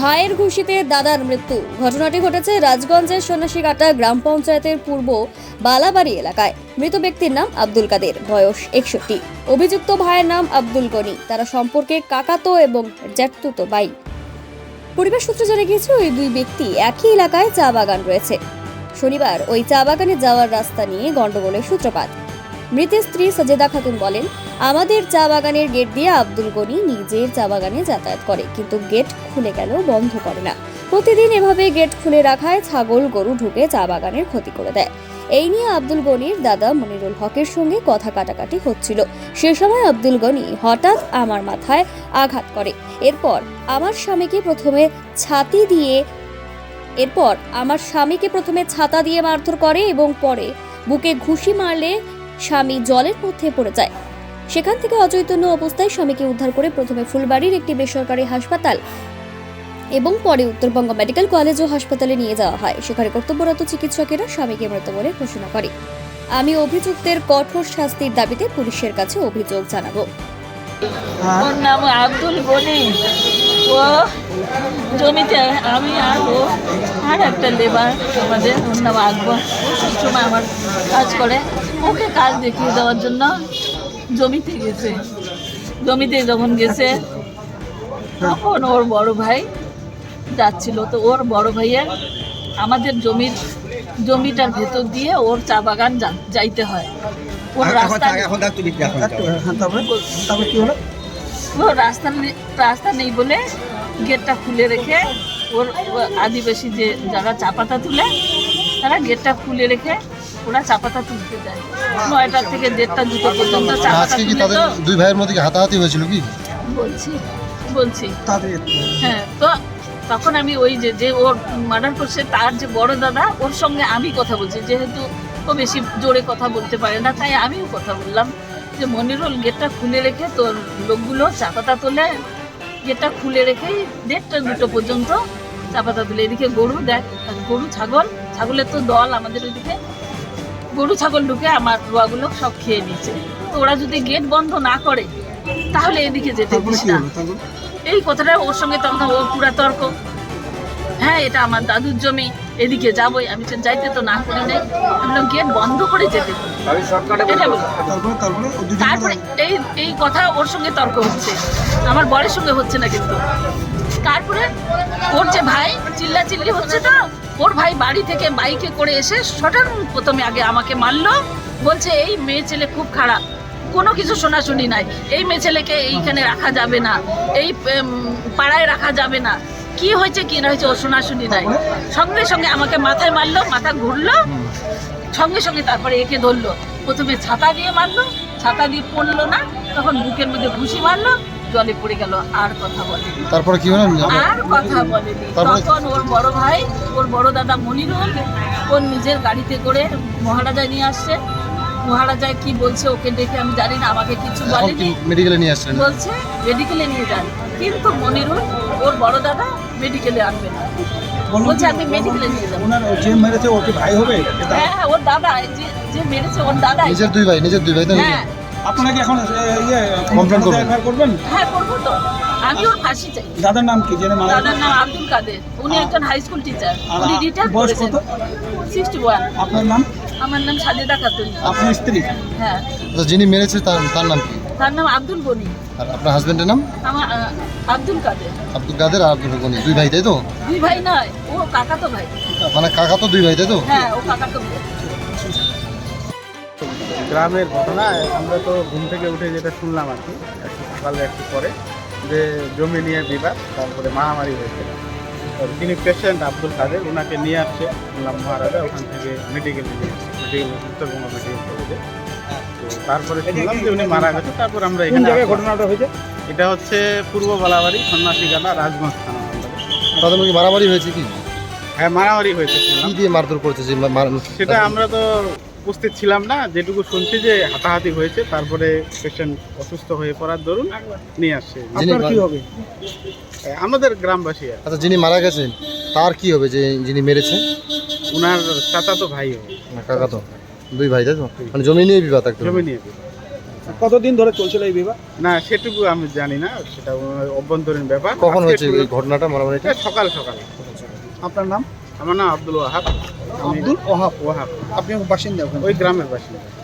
ভাইয়ের ঘুষিতে দাদার মৃত্যু। ঘটনাটি ঘটেছে রাজগঞ্জের সন্ন্যাসীকাটা গ্রাম পঞ্চায়েতের পূর্ব বালাবাড়ি এলাকায়। মৃত ব্যক্তির নাম আব্দুল কাদের, বয়স একষট্টি। অভিযুক্ত ভাইয়ের নাম আব্দুল গনি। তারা সম্পর্কে কাকাতো এবং জ্যাঠতুতো ভাই। পরিবার সূত্রে জানা গিয়েছে, ওই দুই ব্যক্তি একই এলাকায় চা বাগান রয়েছে। শনিবার ওই চা বাগানে যাওয়ার রাস্তা নিয়ে গন্ডগোলের সূত্রপাত। মৃতের স্ত্রী সজেদা খাতুন বলেন, আমাদের চা বাগানের গেট দিয়ে আব্দুল গনি নিজের চা বাগানে যাতায়াত করে, কিন্তু গেট খুলে গেলেও বন্ধ করে না? প্রতিদিন এভাবে গেট খুলে রাখায় ছাগল, গরু ঢুকে চা বাগানের ক্ষতি করে দেয়। এই নিয়ে আব্দুল গনির দাদা মনিরুল হকের সঙ্গে কথা কাটাকাটি হচ্ছিল। সে সময় আব্দুল গনি হঠাৎ আমার মাথায় আঘাত করে। এরপর আমার স্বামীকে প্রথমে ছাতি দিয়ে, এরপর আমার স্বামীকে প্রথমে ছাতা দিয়ে মারধর করে এবং পরে বুকে ঘুষি মারলে স্বামী জলের মধ্যে পড়ে যায়। সেখান থেকে অচৈতন্য অবস্থায় স্বামীকে উদ্ধার করে প্রথমে ফুলবাড়ির একটি বেসরকারি হাসপাতাল এবং পরে উত্তরবঙ্গ মেডিকেল কলেজ ও হাসপাতালে নিয়ে যাওয়া হয়। সেখানে কর্তব্যরত চিকিৎসকেরা স্বামীকে মৃত বলে ঘোষণা করে। আমি অভিযুক্তের কঠোর শাস্তির দাবিতে পুলিশের কাছে অভিযোগ জানাব। আব্দুল গনি। ও জমিতে আমি আর ও আর একটা লেবার আমাদের ওর নাম আকবর ও সবসময় আমার কাজ করে। ওকে কাজ দেখিয়ে দেওয়ার জন্য জমিতে গেছে। জমিতে যখন গেছে তখন ওর বড় ভাই যাচ্ছিল। তো ওর বড় ভাইয়ের আমাদের জমির জমিটার ভেতর দিয়ে ওর চা বাগান যাইতে হয়। ওর এখন রাস্তা ও রাস্তা নেই- রাস্তা নেই বলে গেটটা খুলে রেখে ওর আদিবাসী যে যারা চা পাতা তুলে তারা গেটটা খুলে রেখে ওরা চা পাতা তুলতে যায়। নয়টার থেকে দেড়টা দুটো পর্যন্ত চা পাতা আজকে তুলে দুই ভাইয়ের মধ্যে হাতাহাতি হয়েছিল কি? বলছি বলছি। হ্যাঁ তো তখন আমি ওই যে যে ওর মার্ডার করছে তার যে বড় দাদা ওর সঙ্গে আমি কথা বলছি। যেহেতু ও বেশি জোরে কথা বলতে পারে না তাই আমিও কথা বললাম। যে মনিরুল গেটটা খুলে রেখে তোর লোকগুলো চা পাতা তোলে গেটটা খুলে রেখেই দেড়টা দুটো পর্যন্ত চা পাতা তুলে। এদিকে গরু দেখ গরু ছাগল ছাগলের তো দল আমাদের ওইদিকে। গরু ছাগল ঢুকে আমার রোয়াগুলো সব খেয়ে নিচ্ছে তো ওরা যদি গেট বন্ধ না করে তাহলে এদিকে যেতে দিস না। এই কথাটা ওর সঙ্গে তখন ও পুরা তর্ক হ্যাঁ এটা আমার দাদুর জমি। এদিকে যাবোই আমি যাইতে তো না করি নাই। বললাম, গেট বন্ধ করে যেতে। তারপরে এই এই কথা ওর সঙ্গে তর্ক হচ্ছে। আমার বরের সঙ্গে হচ্ছে না কিন্তু। তারপরে ওর যে ভাই চিল্লা চিল্লি হচ্ছে তো ওর ভাই বাড়ি থেকে বাইকে করে এসে সটান প্রথমে আগে আমাকে মারলো। বলছে এই মেয়ে ছেলে খুব খারাপ। কোনো কিছু শোনাশুনি নাই। এই মেয়ে ছেলেকে এইখানে রাখা যাবে না। এই পাড়ায় রাখা যাবে না। কি হয়েছে কি না হয়েছে ও শোনাশুনি নাই। সঙ্গে সঙ্গে আমাকে মাথায় মারলো মাথা ঘুরলো সঙ্গে সঙ্গে তারপরে একে ধরলো। প্রথমে ছাতা দিয়ে মারলো ছাতা দিয়ে পড়ল না তখন বুকের মধ্যে ঘুষি মারলো জলে পড়ে গেল আর কথা বলেনি। তারপরে কি হলো? আর কথা বলেনি। তখন ওর বড় ভাই ওর বড় দাদা মনিরুল ওর নিজের গাড়িতে করে মহারাজা নিয়ে আসছে। মহারাজায় কি বলছে ওকে দেখে আমি জানি না আমাকে কিছু বলেনি। মেডিকেলে নিয়ে আসলেন বলছে মেডিকেলে নিয়ে যান। কিন্তু মনিরুল ওর বড় দাদা মেডিকেলে আনবে না। বলছে আমি মেডিকেলে নিয়ে যাব ওনার যে মেরেছে ও কি ভাই হবে? হ্যাঁ হ্যাঁ ওর দাদা যে যে মেরেছে ওর দাদা নিজের দুই ভাই নিজের দুই ভাই তো হ্যাঁ। আপনারা কি এখন ইয়ে Complain করবেন? করবেন? হ্যাঁ করব তো। আমি ওর ফাঁসি চাই। দাদার নাম কি জেনে মারা দাদার নাম আব্দুল কাদের। উনি একজন হাই স্কুল টিচার উনি রিটায়ার বয়স কত? সিক্সটি ওয়ান আপনার নাম? আমার নাম সাজেদা খাতুন। আপনার স্ত্রী? হ্যাঁ। আচ্ছা, যিনি মেরেছে তার তার নাম কি? তার নাম আব্দুল গনি। আর আপনার হাজবেন্ডের নাম? আমার আহ, আব্দুল কাদের। আব্দুল কাদের আর আব্দুল গনি। দুই ভাই তাই তো? দুই ভাই নয় ও কাকা তো ভাই। মানে কাকা তো দুই ভাই তাই তো? হ্যাঁ ও কাকা তো ভাই। গ্রামের ঘটনা আমরা তো ঘুম থেকে উঠে যেটা শুনলাম আর কি একটু সকালে একটু পরে যে জমি নিয়ে বিবাদ তারপরে মারামারি হয়েছে। যিনি পেশেন্ট আব্দুল কাদের ওনাকে নিয়ে আসছে মহারাজা ওখান থেকে মেডিকেল মেডিকেল উত্তরবঙ্গ মেডিকেল কলেজে তো তারপরে শুনলাম যে উনি মারা গেছে তারপর আমরা এখানে ঘটনাটা হয়েছে? এটা হচ্ছে পূর্ব বালাবাড়ি সন্ন্যাসীগালা রাজগঞ্জ থানা তাদের মধ্যে মারামারি হয়েছে কি? হ্যাঁ মারামারি হয়েছে শুনলাম। দিয়ে মারধর করেছে সেটা আমরা তো উপস্থিত ছিলাম না যেটুকু শুনছি যে হাতাহাতি হয়েছে তারপরে পেশেন্ট অসুস্থ হয়ে পড়ার দরুন নিয়ে আসছে। আপনার কি হবে? আমাদের গ্রামবাসী আর। আচ্ছা যিনি মারা গেছেন তার কি হবে যে যিনি মেরেছে ওনার চাচা তো ভাই হবে। কাকা তো দুই ভাই তাই তো? মানে জমি নিয়ে বিবাদ একটা জমি নিয়ে কতদিন ধরে চলছিল এই বিবাহ না সেটুকু আমি জানি না সেটা ওনার অভ্যন্তরীণ ব্যাপার। কখন হয়েছে এই ঘটনাটা মারামারিটা এটা? সকাল সকাল। আপনার নাম? আমার নাম আব্দুল ওয়াহাব। আব্দুল ওহাব ওয়াহাব। আপনি বাসিন্দা ওখানে? ওই গ্রামের বাসিন্দা।